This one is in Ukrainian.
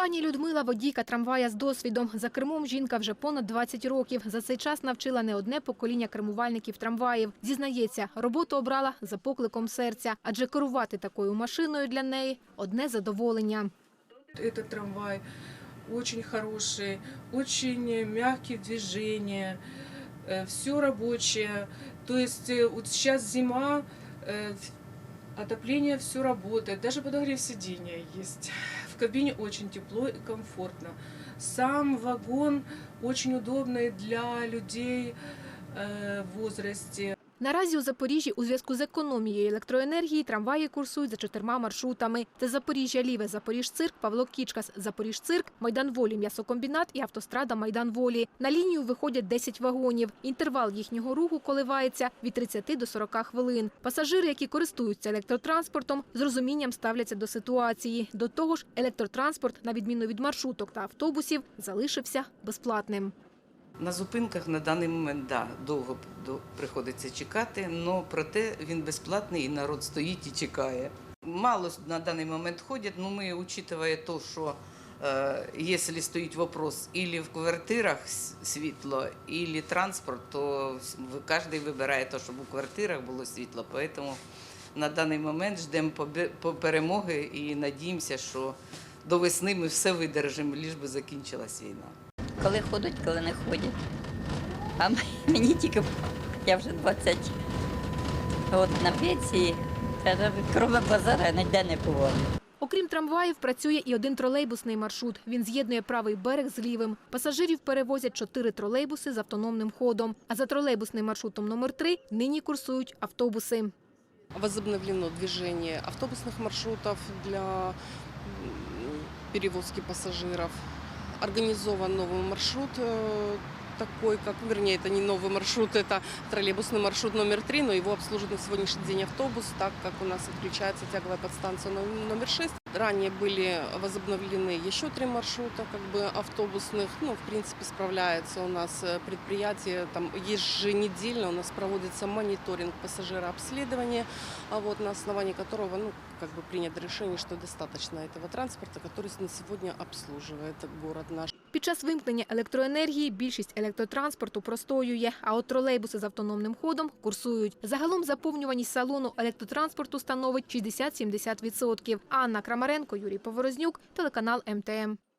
Пані Людмила водійка трамвая з досвідом. За кермом жінка вже понад 20 років. За цей час навчила не одне покоління кермувальників трамваїв. Зізнається, роботу обрала за покликом серця, адже керувати такою машиною для неї одне задоволення. Этот трамвай очень хороший, очень мягкий в движении, все рабочее. То есть э, вот сейчас зима, э, отопление все работает, даже подогрев сидения есть. Кабине очень тепло и комфортно. Сам вагон очень удобный для людей э, в возрасте. Наразі у Запоріжжі у зв'язку з економією електроенергії трамваї курсують за чотирма маршрутами. Це Запоріжжя Ліве, Запоріжцирк, Павло Кічкас, Запоріжцирк, Майдан Волі, м'ясокомбінат і автострада Майдан Волі. На лінію виходять 10 вагонів. Інтервал їхнього руху коливається від 30 до 40 хвилин. Пасажири, які користуються електротранспортом, з розумінням ставляться до ситуації. До того ж, електротранспорт, на відміну від маршруток та автобусів, залишився безплатним. На зупинках на даний момент да, довго приходиться чекати, але проте він безплатний і народ стоїть і чекає. Мало на даний момент ходять, але ми, учитывая то, що е, якщо стоїть вопрос ілі в квартирах світло, ілі транспорт, то кожен вибирає те, щоб у квартирах було світло. Тому на даний момент ждемо перемоги і надіємося, що до весни ми все видержимо, ліж би закінчилась війна. Коли ходять, коли не ходять. А мені тільки я вже 20 от на пенсії, крім базара я ніде не буваю. Окрім трамваїв, працює і один тролейбусний маршрут. Він з'єднує правий берег з лівим. Пасажирів перевозять чотири тролейбуси з автономним ходом. А за тролейбусним маршрутом номер 3 нині курсують автобуси. Возобновлено движение автобусных маршрутов для перевозки пассажиров Организован новый маршрут э, такой, как, вернее, это не новый маршрут, это троллейбусный маршрут номер три, но его обслуживает на сегодняшний день автобус, так как у нас отключается тяговая подстанция ном- номер шесть. Ранее были возобновлены еще три маршрута как бы автобусных. Ну, в принципе, справляется у нас э, предприятие. Там еженедельно у нас проводится мониторинг пассажирообследования, а вот на основании которого ну, как бы принято решение, что достаточно этого транспорта, который на сегодня обслуживает город наш. Під час вимкнення електроенергії більшість електротранспорту простоює, а от тролейбуси з автономним ходом курсують. Загалом заповнюваність салону електротранспорту становить 60-70%. Анна Крамаренко, Юрій Поворознюк, телеканал МТМ.